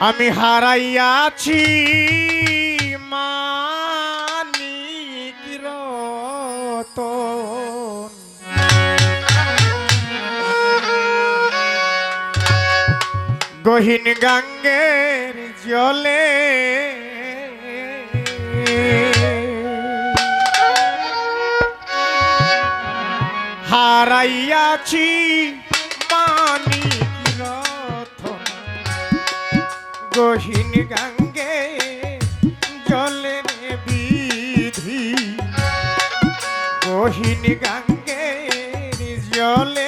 আমি হারাইয়াছি গহীন গাঙ্গের জলে হারাইয়াছি কহিন গঙ্গে জলের বিধি। কহিন গঙ্গে জলে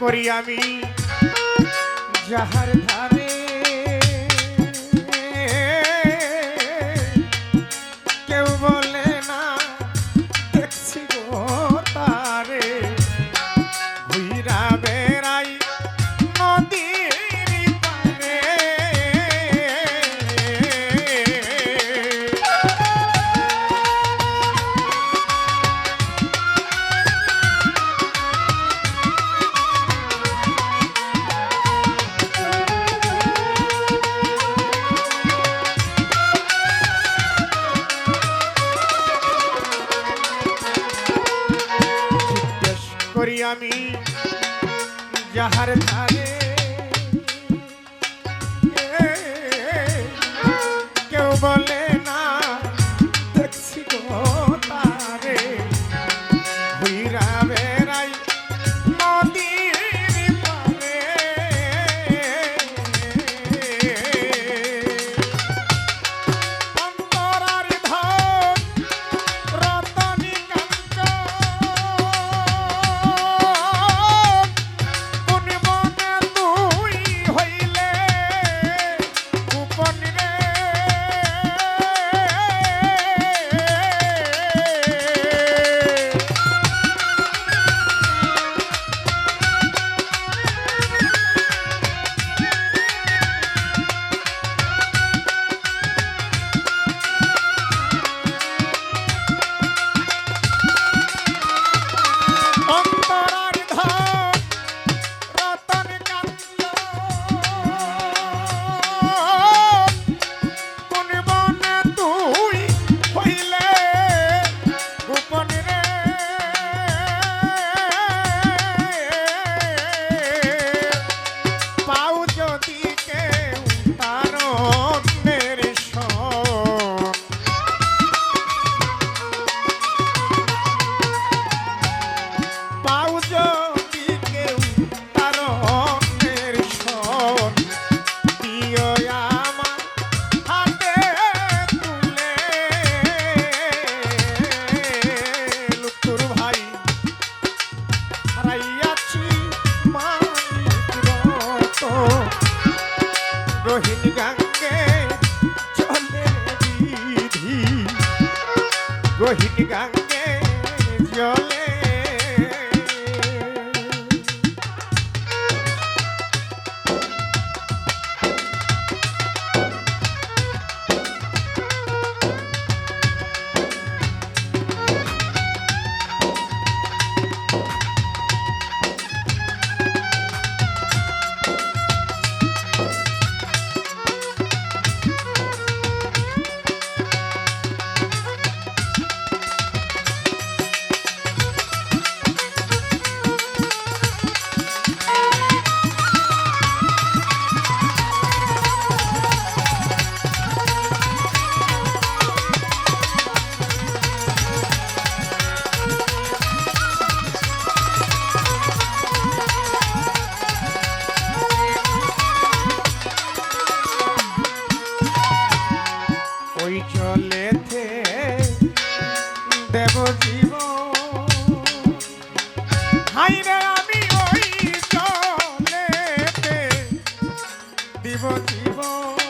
করি আমি। যাহার ধার again. Hoje que garra Oh.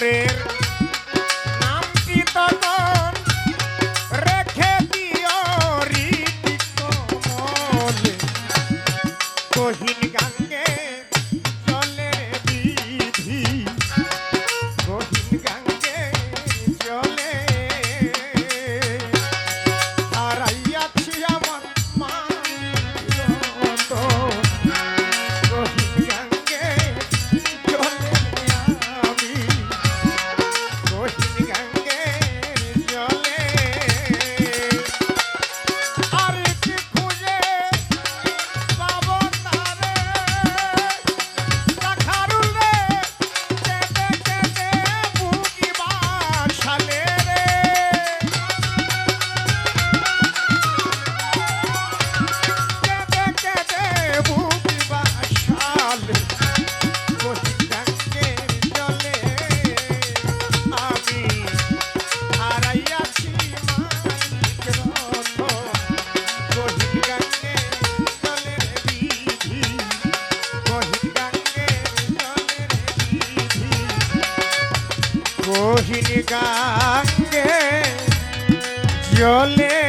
morir. গাঙ্গে জলে